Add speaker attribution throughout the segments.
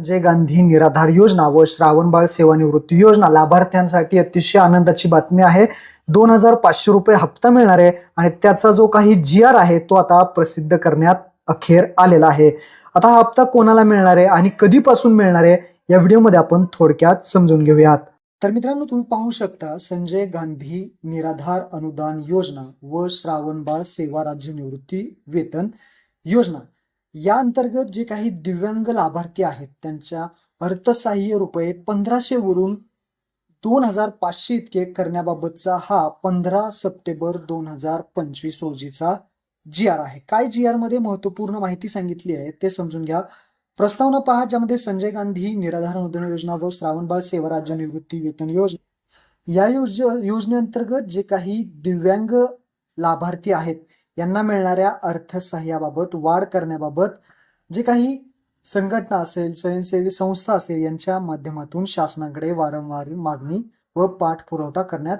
Speaker 1: संजय गांधी निराधार योजना व श्रावणबाळ सेवानिवृत्ती योजना लाभार्थ्यांसाठी अतिशय आनंदाची बातमी आहे. दोन हजार पाचशे रुपये हप्ता मिळणार आहे आणि त्याचा जो काही जी आर आहे तो आता प्रसिद्ध करण्यात अखेर आलेला आहे. आता हा हप्ता कोणाला मिळणार आहे आणि कधीपासून मिळणार आहे या व्हिडिओमध्ये आपण थोडक्यात समजून घेऊयात. तर मित्रांनो तुम्ही पाहू शकता संजय गांधी निराधार अनुदान योजना व श्रावणबाळ सेवा राज्य निवृत्ती वेतन योजना. या अंतर्गत जे काही दिव्यांग लाभार्थी आहेत त्यांच्या अर्थसहाय्य रुपये पंधराशे वरून दोन हजार पाचशे इतके करण्याबाबतचा हा पंधरा सप्टेंबर दोन हजार पंचवीस रोजीचा जी आर आहे. काय जी आरमध्ये महत्त्वपूर्ण माहिती सांगितली आहे ते समजून घ्या. प्रस्तावना पहा ज्यामध्ये संजय गांधी निराधार अनुदान योजना व श्रावणबाळ सेवा राज्य निवृत्ती वेतन योजना या योज योजनेअंतर्गत जे काही दिव्यांग लाभार्थी आहेत यांना मिळणाऱ्या अर्थसहाय्याबाबत वाढ करण्याबाबत जे काही संघटना असेल स्वयंसेवी संस्था असेल यांच्या माध्यमातून शासनाकडे वारंवार मागणी व पाठपुरवठा करण्यात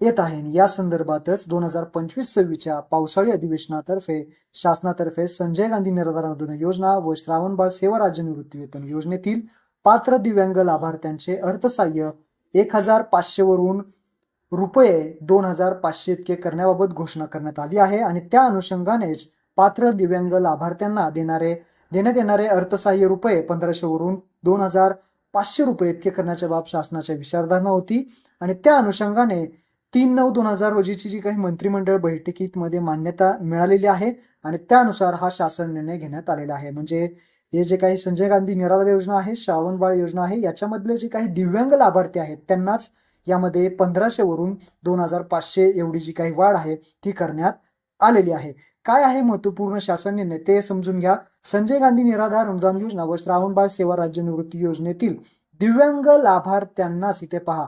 Speaker 1: येत आहे. या संदर्भातच दोन हजार पंचवीस सव्वीसच्या पावसाळी अधिवेशनातर्फे शासनातर्फे संजय गांधी निराधार अनुदान योजना व श्रावणबाळ सेवा राज्य निवृत्ती वेतन योजनेतील पात्र दिव्यांग लाभार्थ्यांचे अर्थसहाय्य एक हजार पाचशे वरून रुपये दोन हजार पाचशे इतके करण्याबाबत घोषणा करण्यात आली आहे आणि त्या अनुषंगानेच पात्र दिव्यांग लाभार्थ्यांना देणारे देण्यात येणारे अर्थसहाय्य रुपये पंधराशे वरून दोन हजार पाचशे रुपये इतके करण्याच्या बाब शासनाच्या विचारधारणा होती. आणि त्या अनुषंगाने तीन नऊ दोन हजार रोजीची जी काही मंत्रिमंडळ बैठकीत मध्ये मान्यता मिळालेली आहे आणि त्यानुसार हा शासन निर्णय घेण्यात आलेला आहे. म्हणजे हे जे काही संजय गांधी निराधार योजना आहे श्रावणबाळ योजना आहे याच्यामधले जे काही दिव्यांग लाभार्थी आहेत त्यांनाच यामध्ये पंधराशे वरून दोन हजार पाचशे एवढी जी काही वाढ आहे ती करण्यात आलेली आहे. काय आहे महत्त्वपूर्ण शासन निर्णय ते समजून घ्या. संजय गांधी निराधार अनुदान योजना व श्रावणबाळ सेवा राज्य निवृत्ती योजनेतील दिव्यांग लाभार्थ्यांनाच इथे पहा.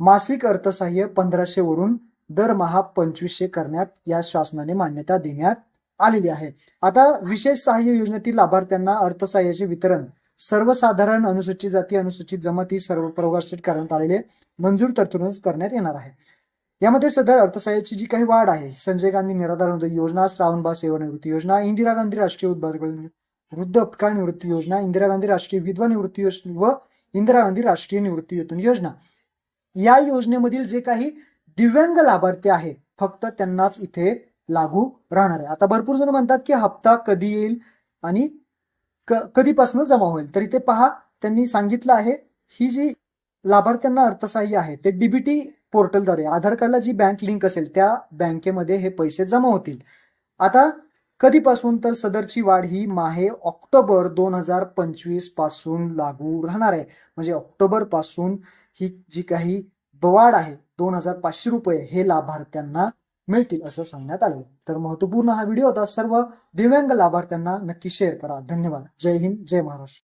Speaker 1: मासिक अर्थसहाय्य पंधराशे वरून दरमहा पंचवीसशे करण्यात या शासनाने मान्यता देण्यात आलेली आहे. आता विशेष सहाय्य योजनेतील लाभार्थ्यांना अर्थसहाय्याचे वितरण सर्वसाधारण अनुसूचित जाती अनुसूचित जमाती सर्व प्रवर्गासाठी करण्यात आलेले मंजूर तरतूदच करण्यात येणार आहे. यामध्ये सदर अर्थसहाय्याची जी काही वाढ आहे संजय गांधी निराधार अनुदान योजना श्रावणबाळ सेवानिवृत्ती योजना इंदिरा गांधी राष्ट्रीय उद्योग वृद्ध अपकाळ निवृत्ती योजना इंदिरा गांधी राष्ट्रीय विधवा निवृत्ती योजना व इंदिरा गांधी राष्ट्रीय निवृत्ती वेतन योजना. या योजनेमधील जे काही दिव्यांग लाभार्थी आहेत फक्त त्यांनाच इथे लागू राहणार आहे. आता भरपूर जण म्हणतात की हप्ता कधी येईल आणि कधीपासून जमा होईल. तर इथे पहा त्यांनी सांगितलं आहे ही जी लाभार्थ्यांना अर्थसहाय्य आहे ते डीबीटी पोर्टलद्वारे आधार कार्डला जी बँक लिंक असेल त्या बँकेमध्ये हे पैसे जमा होतील. आता कधीपासून तर सदरची वाढ ही माहे ऑक्टोबर दोन हजार पंचवीसपासून लागू राहणार आहे. म्हणजे ऑक्टोबरपासून ही जी काही वाढ आहे दोन हजार पाचशे रुपये हे लाभार्थ्यांना मिळतील असं सांगण्यात आलं. तर महत्त्वपूर्ण हा व्हिडिओ होता. सर्व दिव्यांग लाभार्थ्यांना नक्की शेअर करा. धन्यवाद. जय हिंद जय महाराष्ट्र.